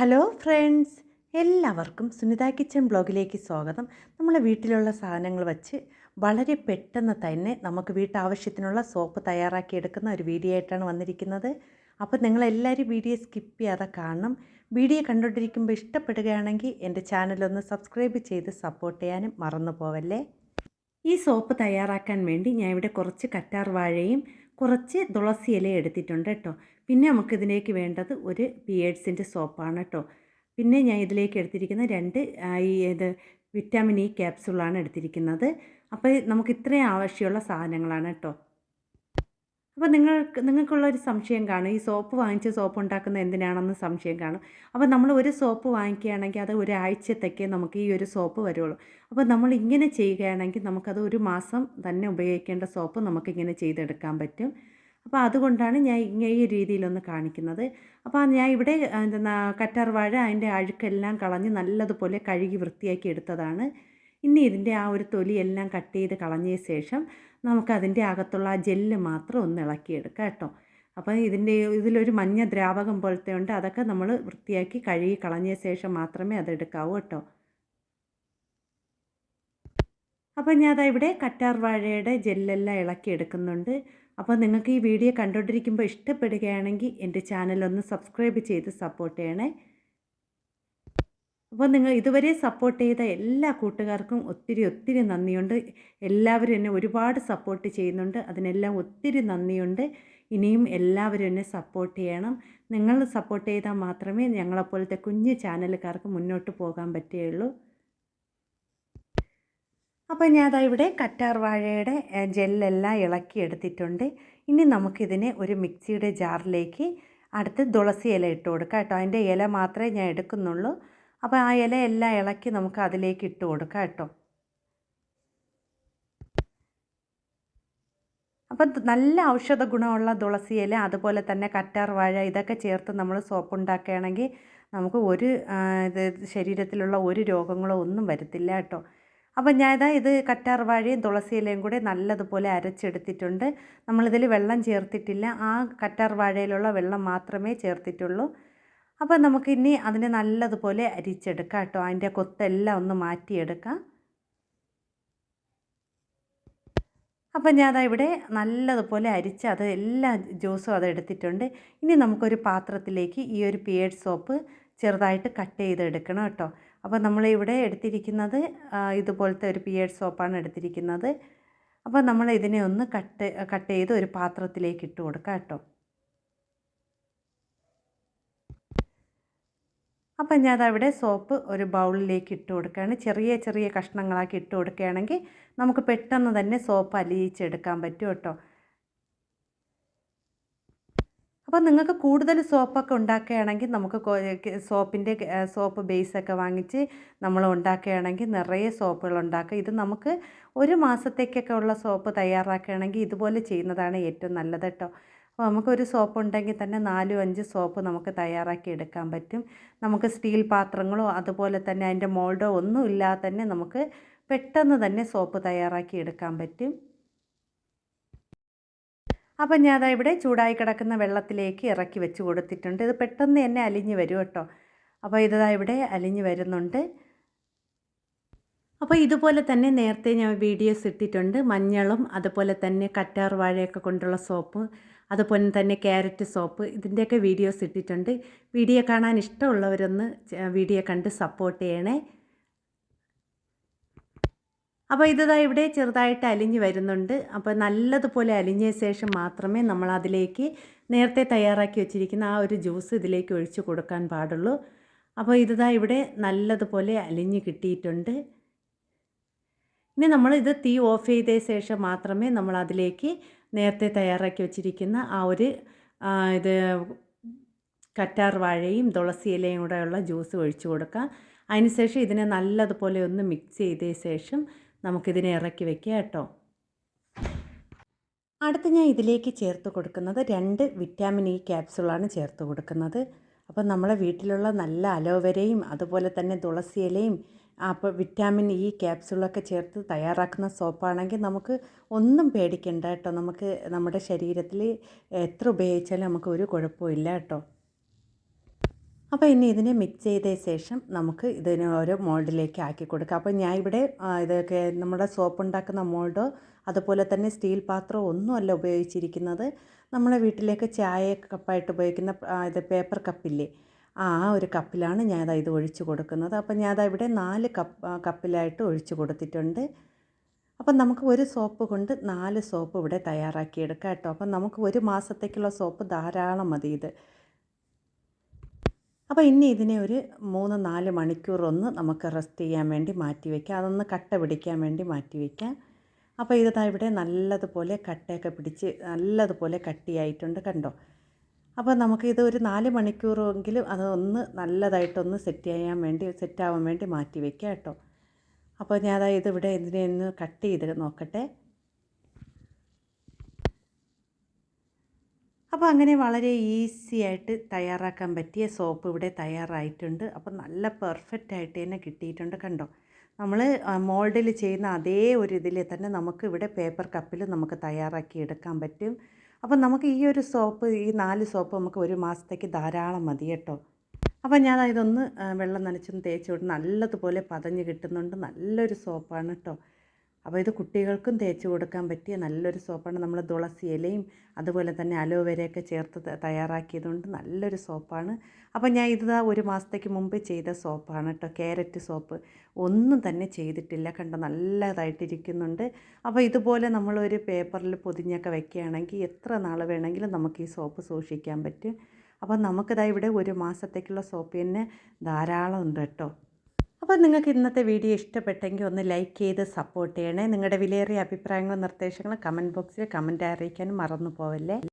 Hello friends എല്ലാവർക്കും Sunitha kitchen ബ്ലോഗിലേക്ക് സ്വാഗതം. നമ്മളെ വീട്ടിലുള്ള സാധനങ്ങൾ വച്ച് വളരെ പെട്ടെന്ന് തന്നെ നമുക്ക് വീട്ടാവശ്യത്തിനുള്ള സോപ്പ് തയ്യാറാക്കി എടുക്കുന്ന ഒരു വീഡിയോ ആയിട്ടാണ് വന്നിരിക്കുന്നത്. അപ്പോൾ നിങ്ങളെല്ലാവരും വീഡിയോ സ്കിപ്പ് ചെയ്യാതെ കാണണം. വീഡിയോ കണ്ടുകൊണ്ടിരിക്കുമ്പോൾ ഇഷ്ടപ്പെടുകയാണെങ്കിൽ എന്റെ ചാനലൊന്ന് സബ്സ്ക്രൈബ് ചെയ്ത് സപ്പോർട്ട് ചെയ്യാനും മറന്നു പോവല്ലേ ഈ സോപ്പ് തയ്യാറാക്കാൻ വേണ്ടി ഞാൻ ഇവിടെ കുറച്ച് കറ്റാർ വാഴയും കുറച്ച് തുളസി ഇല എടുത്തിട്ടുണ്ട് കേട്ടോ. പിന്നെ നമുക്കിതിലേക്ക് വേണ്ടത് ഒരു പിയേഡ്സിന്റെ സോപ്പാണ് കേട്ടോ. പിന്നെ ഞാൻ ഇതിലേക്ക് എടുത്തിരിക്കുന്ന രണ്ട് ഈ ഇത് വിറ്റാമിൻ ഇ ക്യാപ്സുളാണ് എടുത്തിരിക്കുന്നത്. അപ്പോൾ നമുക്ക് ഇത്രയും ആവശ്യമുള്ള സാധനങ്ങളാണ് കേട്ടോ. അപ്പോൾ നിങ്ങൾക്ക് നിങ്ങൾക്കുള്ള ഒരു സംശയം കാണും. ഈ സോപ്പ് വാങ്ങിച്ച് സോപ്പ് ഉണ്ടാക്കുന്ന എന്തിനാണെന്ന് സംശയം കാണും. അപ്പോൾ നമ്മൾ ഒരു സോപ്പ് വാങ്ങിക്കുകയാണെങ്കിൽ അത് ഒരാഴ്ചത്തേക്കേ നമുക്ക് ഈ ഒരു സോപ്പ് വരുള്ളൂ. അപ്പോൾ നമ്മൾ ഇങ്ങനെ ചെയ്യുകയാണെങ്കിൽ നമുക്കത് ഒരു മാസം തന്നെ ഉപയോഗിക്കേണ്ട സോപ്പ് നമുക്കിങ്ങനെ ചെയ്തെടുക്കാൻ പറ്റും. അപ്പോൾ അതുകൊണ്ടാണ് ഞാൻ ഇങ്ങനെ ഈ രീതിയിലൊന്ന് കാണിക്കുന്നത്. അപ്പോൾ ഞാൻ ഇവിടെ കറ്റാർ വാഴ അതിന്റെ അഴുക്കെല്ലാം കളഞ്ഞ് നല്ലതുപോലെ കഴുകി വൃത്തിയാക്കി എടുത്തതാണ്. ഇനി ഇതിന്റെ ആ ഒരു തൊലിയെല്ലാം കട്ട് ചെയ്ത് കളഞ്ഞ ശേഷം നമുക്കതിന്റെ അകത്തുള്ള ആ ജെല്ല് മാത്രം ഒന്ന് ഇളക്കിയെടുക്കാം കേട്ടോ. അപ്പോൾ ഇതിന്റെ ഇതിലൊരു മഞ്ഞ ദ്രാവകം പോലത്തെ ഉണ്ട്. അതൊക്കെ നമ്മൾ വൃത്തിയാക്കി കഴുകി കളഞ്ഞ ശേഷം മാത്രമേ അതെടുക്കാവൂ കേട്ടോ. അപ്പോൾ ഞാൻ ഇവിടെ കറ്റാർ വാഴയുടെ ജെല്ലെല്ലാം ഇളക്കി എടുക്കുന്നുണ്ട് അപ്പോൾ നിങ്ങൾക്ക് ഈ വീഡിയോ കണ്ടുകൊണ്ടിരിക്കുമ്പോൾ ഇഷ്ടപ്പെടുകയാണെങ്കിൽ എന്റെ ചാനലൊന്ന് സബ്സ്ക്രൈബ് ചെയ്ത് സപ്പോർട്ട് ചെയ്യണേ. അപ്പോൾ നിങ്ങൾ ഇതുവരെ സപ്പോർട്ട് ചെയ്ത എല്ലാ കൂട്ടുകാർക്കും ഒത്തിരി ഒത്തിരി നന്ദിയുണ്ട്. എല്ലാവരും എന്നെ ഒരുപാട് സപ്പോർട്ട് ചെയ്യുന്നുണ്ട്. അതിനെല്ലാം ഒത്തിരി നന്ദിയുണ്ട്. ഇനിയും എല്ലാവരും എന്നെ സപ്പോർട്ട് ചെയ്യണം. നിങ്ങൾ സപ്പോർട്ട് ചെയ്താൽ മാത്രമേ ഞങ്ങളെപ്പോലത്തെ കുഞ്ഞ് ചാനലുകാർക്ക് മുന്നോട്ട് പോകാൻ പറ്റുകയുള്ളൂ. അപ്പോൾ ഞാൻ അതാ ഇവിടെ കറ്റാർ വാഴയുടെ ജെല്ലെല്ലാം ഇളക്കി എടുത്തിട്ടുണ്ട്. ഇനി നമുക്കിതിനെ ഒരു മിക്സിയുടെ ജാറിലേക്ക് അടുത്ത് തുളസി ഇല ഇട്ട് കൊടുക്കാം കേട്ടോ. അതിന്റെ ഇല മാത്രമേ ഞാൻ എടുക്കുന്നുള്ളൂ. അപ്പോൾ ആ ഇലയെല്ലാം ഇളക്കി നമുക്ക് അതിലേക്ക് ഇട്ട് കൊടുക്കാം കേട്ടോ. അപ്പം നല്ല ഔഷധ ഗുണമുള്ള തുളസി ഇല അതുപോലെ തന്നെ കറ്റാർ വാഴ ഇതൊക്കെ ചേർത്ത് നമ്മൾ സോപ്പ് ഉണ്ടാക്കുകയാണെങ്കിൽ നമുക്ക് ഒരു ഇത് ശരീരത്തിലുള്ള ഒരു രോഗങ്ങളോ ഒന്നും വരത്തില്ല കേട്ടോ. അപ്പം ഞാൻ ഇതാ ഇത് കറ്റാർ വാഴയും തുളസി ഇലയും കൂടെ നല്ലതുപോലെ അരച്ചെടുത്തിട്ടുണ്ട്. നമ്മളിതിൽ വെള്ളം ചേർത്തിട്ടില്ല. ആ കറ്റാർ വാഴയിലുള്ള വെള്ളം മാത്രമേ ചേർത്തിട്ടുള്ളൂ. അപ്പോൾ നമുക്കിനി അതിനെ നല്ലതുപോലെ അരിച്ചെടുക്കാം കേട്ടോ. അതിന്റെ കൊത്തെല്ലാം ഒന്ന് മാറ്റിയെടുക്കാം. അപ്പം ഞാൻ ഇവിടെ നല്ലതുപോലെ അരിച്ച് അത് എല്ലാ ജ്യൂസും അത് എടുത്തിട്ടുണ്ട്. ഇനി നമുക്കൊരു പാത്രത്തിലേക്ക് ഈ ഒരു പിയേഡ് സോപ്പ് ചെറുതായിട്ട് കട്ട് ചെയ്തെടുക്കണം കേട്ടോ. അപ്പോൾ നമ്മളിവിടെ എടുത്തിരിക്കുന്നത് ഇതുപോലത്തെ ഒരു പിയേഡ് സോപ്പാണ് എടുത്തിരിക്കുന്നത്. അപ്പോൾ നമ്മൾ ഇതിനെ ഒന്ന് കട്ട് കട്ട് ചെയ്ത് ഒരു പാത്രത്തിലേക്ക് ഇട്ട് കൊടുക്കാം കേട്ടോ. അപ്പം ഞാൻ അതവിടെ സോപ്പ് ഒരു ബൗളിലേക്ക് ഇട്ട് കൊടുക്കുകയാണ്. ചെറിയ ചെറിയ കഷ്ണങ്ങളാക്കി ഇട്ട് കൊടുക്കുകയാണെങ്കിൽ നമുക്ക് പെട്ടെന്ന് തന്നെ സോപ്പ് അലിയിച്ചെടുക്കാൻ പറ്റും കേട്ടോ. അപ്പോൾ നിങ്ങൾക്ക് കൂടുതൽ സോപ്പൊക്കെ ഉണ്ടാക്കുകയാണെങ്കിൽ നമുക്ക് സോപ്പിന്റെ സോപ്പ് ബേസൊക്കെ വാങ്ങിച്ച് നമ്മൾ ഉണ്ടാക്കുകയാണെങ്കിൽ നിറയെ സോപ്പുകൾ ഉണ്ടാക്കുക. ഇത് നമുക്ക് ഒരു മാസത്തേക്കൊക്കെ ഉള്ള സോപ്പ് തയ്യാറാക്കുകയാണെങ്കിൽ ഇതുപോലെ ചെയ്യുന്നതാണ് ഏറ്റവും നല്ലത് കേട്ടോ. അപ്പോൾ നമുക്കൊരു സോപ്പ് ഉണ്ടെങ്കിൽ തന്നെ നാലും അഞ്ച് സോപ്പ് നമുക്ക് തയ്യാറാക്കി എടുക്കാൻ പറ്റും. നമുക്ക് സ്റ്റീൽ പാത്രങ്ങളോ അതുപോലെ തന്നെ അതിന്റെ മോൾഡോ ഒന്നും ഇല്ലാതെ തന്നെ നമുക്ക് പെട്ടെന്ന് തന്നെ സോപ്പ് തയ്യാറാക്കി എടുക്കാൻ പറ്റും. അപ്പം ഞാൻ അതാ ഇവിടെ ചൂടായി കിടക്കുന്ന വെള്ളത്തിലേക്ക് ഇറക്കി വെച്ച് കൊടുത്തിട്ടുണ്ട്. ഇത് പെട്ടെന്ന് തന്നെ അലിഞ്ഞ് വരും കേട്ടോ. അപ്പോൾ ഇതാ ഇവിടെ അലിഞ്ഞ് വരുന്നുണ്ട്. അപ്പോൾ ഇതുപോലെ തന്നെ നേരത്തെ ഞാൻ വീഡിയോസ് ഇട്ടിട്ടുണ്ട്. മഞ്ഞളും അതുപോലെ തന്നെ കറ്റാർ വാഴയൊക്കെ കൊണ്ടുള്ള സോപ്പ് അതുപോലെ തന്നെ ക്യാരറ്റ് സോപ്പ് ഇതിന്റെയൊക്കെ വീഡിയോസ് ഇട്ടിട്ടുണ്ട്. വീഡിയോ കാണാൻ ഇഷ്ടമുള്ളവരൊന്ന് വീഡിയോ കണ്ട് സപ്പോർട്ട് ചെയ്യണേ. അപ്പോൾ ഇതാ ഇവിടെ ചെറുതായിട്ട് അലിഞ്ഞ് വരുന്നുണ്ട്. അപ്പോൾ നല്ലതുപോലെ അലിഞ്ഞ ശേഷം മാത്രമേ നമ്മൾ അതിലേക്ക് നേരത്തെ തയ്യാറാക്കി വെച്ചിരിക്കുന്ന ആ ഒരു ജ്യൂസ് ഇതിലേക്ക് ഒഴിച്ചു കൊടുക്കാൻ പാടുള്ളൂ. അപ്പോൾ ഇതാ ഇവിടെ നല്ലതുപോലെ അലിഞ്ഞ് കിട്ടിയിട്ടുണ്ട്. ഇനി നമ്മൾ ഇത് തീ ഓഫ് ചെയ്ത ശേഷം മാത്രമേ നമ്മൾ അതിലേക്ക് നേരത്തെ തയ്യാറാക്കി വെച്ചിരിക്കുന്ന ആ ഒരു ഇത് കറ്റാർ വാഴയും തുളസി ഇലയും കൂടെ ഉള്ള ജ്യൂസ് ഒഴിച്ചു കൊടുക്കുക അതിനുശേഷം ഇതിനെ നല്ലതുപോലെ ഒന്ന് മിക്സ് ചെയ്ത ശേഷം നമുക്കിതിനെ ഇറക്കി വെക്കുക കേട്ടോ. അടുത്ത് ഞാൻ ഇതിലേക്ക് ചേർത്ത് കൊടുക്കുന്നത് രണ്ട് വിറ്റാമിൻ ഇ ക്യാപ്സുളാണ് ചേർത്ത് കൊടുക്കുന്നത്. അപ്പോൾ നമ്മളെ വീട്ടിലുള്ള നല്ല അലോവേരയും അതുപോലെ തന്നെ തുളസി ഇലയും അപ്പോൾ വിറ്റാമിൻ ഇ ക്യാപ്സ്യൂളൊക്കെ ചേർത്ത് തയ്യാറാക്കുന്ന സോപ്പാണെങ്കിൽ നമുക്ക് ഒന്നും പേടിക്കണ്ട കേട്ടോ. നമുക്ക് നമ്മുടെ ശരീരത്തിൽ എത്ര ഉപയോഗിച്ചാലും നമുക്ക് ഒരു കുഴപ്പമില്ല കേട്ടോ. അപ്പോൾ ഇനി ഇതിനെ മിക്സ് ചെയ്ത ശേഷം നമുക്ക് ഇതിനെ ഓരോ മോൾഡിലേക്ക് ആക്കി കൊടുക്കുക അപ്പോൾ ഞാൻ ഇവിടെ ഇതൊക്കെ നമ്മുടെ സോപ്പ് ഉണ്ടാക്കുന്ന മോൾഡോ അതുപോലെ തന്നെ സ്റ്റീൽ പാത്രമോ ഒന്നുമല്ല ഉപയോഗിച്ചിരിക്കുന്നത്. നമ്മളെ വീട്ടിലേക്ക് ചായ കപ്പായിട്ട് ഉപയോഗിക്കുന്ന ഇത് പേപ്പർ കപ്പില്ലേ ആ ഒരു കപ്പിലാണ് ഞാൻ ഇത് ഒഴിച്ച് കൊടുക്കുന്നത്. അപ്പം ഞാൻ അതാ ഇവിടെ നാല് കപ്പ് കപ്പിലായിട്ട് ഒഴിച്ച് കൊടുത്തിട്ടുണ്ട്. അപ്പം നമുക്ക് ഒരു സോപ്പ് കൊണ്ട് നാല് സോപ്പ് ഇവിടെ തയ്യാറാക്കിയെടുക്കാം കേട്ടോ. അപ്പം നമുക്ക് ഒരു മാസത്തേക്കുള്ള സോപ്പ് ധാരാളം മതി ഇത്. അപ്പോൾ ഇനി ഇതിനെ ഒരു മൂന്ന് നാല് മണിക്കൂർ ഒന്ന് നമുക്ക് റെസ്റ്റ് ചെയ്യാൻ വേണ്ടി മാറ്റി വയ്ക്കാം അതൊന്ന് കട്ട പിടിക്കാൻ വേണ്ടി മാറ്റി വയ്ക്കാം അപ്പോൾ ഇത് ഇവിടെ നല്ലതുപോലെ കട്ടയൊക്കെ പിടിച്ച് നല്ലതുപോലെ കട്ടിയായിട്ടുണ്ട് കണ്ടോ? അപ്പോൾ നമുക്കിത് ഒരു നാല് മണിക്കൂറെങ്കിലും അതൊന്ന് നല്ലതായിട്ടൊന്ന് സെറ്റ് ചെയ്യാൻ വേണ്ടി സെറ്റാവാൻ വേണ്ടി മാറ്റി വയ്ക്കുക കേട്ടോ. അപ്പോൾ ഞാൻ അതാ ഇതിവിടെ ഇതിനെ ഒന്ന് കട്ട് ചെയ്ത് നോക്കട്ടെ. അപ്പോൾ അങ്ങനെ വളരെ ഈസി ആയിട്ട് തയ്യാറാക്കാൻ പറ്റിയ സോപ്പ് ഇവിടെ തയ്യാറായിട്ടുണ്ട്. അപ്പോൾ നല്ല പെർഫെക്റ്റ് ആയിട്ട് തന്നെ കിട്ടിയിട്ടുണ്ട് കണ്ടോ. നമ്മൾ മോൾഡിൽ ചെയ്യുന്ന അതേ ഒരു ഇതിൽ തന്നെ നമുക്ക് ഇവിടെ പേപ്പർ കപ്പിൽ നമുക്ക് തയ്യാറാക്കി എടുക്കാൻ പറ്റും. അപ്പോൾ നമുക്ക് ഈ ഒരു സോപ്പ് ഈ നാല് സോപ്പ് നമുക്ക് ഒരു മാസത്തേക്ക് ധാരാളം മതി കേട്ടോ. അപ്പം ഞാൻ ഇതൊന്ന് വെള്ളം നനച്ചൊന്ന് തേച്ച് വിട്ട് നല്ലതുപോലെ പതഞ്ഞ് കിട്ടുന്നുണ്ട്. നല്ലൊരു സോപ്പാണ് കേട്ടോ. അപ്പോൾ ഇത് കുട്ടികൾക്കും തേച്ച് കൊടുക്കാൻ പറ്റിയ നല്ലൊരു സോപ്പാണ്. നമ്മൾ തുളസി ഇലയും അതുപോലെ തന്നെ അലോവേരയൊക്കെ ചേർത്ത് തയ്യാറാക്കിയതുകൊണ്ട് നല്ലൊരു സോപ്പാണ്. അപ്പോൾ ഞാൻ ഇത് ഒരു മാസത്തേക്ക് മുമ്പ് ചെയ്ത സോപ്പാണ് കേട്ടോ ക്യാരറ്റ് സോപ്പ്. ഒന്നും തന്നെ ചെയ്തിട്ടില്ല കണ്ടോ? നല്ലതായിട്ടിരിക്കുന്നുണ്ട്. അപ്പോൾ ഇതുപോലെ നമ്മളൊരു പേപ്പറിൽ പൊതിഞ്ഞൊക്കെ വെക്കുകയാണെങ്കിൽ എത്ര നാൾ വേണമെങ്കിലും നമുക്ക് ഈ സോപ്പ് സൂക്ഷിക്കാൻ പറ്റും. അപ്പോൾ നമുക്കിതാ ഇവിടെ ഒരു മാസത്തേക്കുള്ള സോപ്പ് തന്നെ ധാരാളം ഉണ്ട് കേട്ടോ. അപ്പോൾ നിങ്ങൾക്ക് ഇന്നത്തെ വീഡിയോ ഇഷ്ടപ്പെട്ടെങ്കിൽ ഒന്ന് ലൈക്ക് ചെയ്ത് സപ്പോർട്ട് ചെയ്യണേ. നിങ്ങളുടെ വിലയേറിയ അഭിപ്രായങ്ങളും നിർദ്ദേശങ്ങളും കമന്റ് ബോക്സിൽ കമന്റ് അറിയിക്കാനും മറന്നു പോവല്ലേ?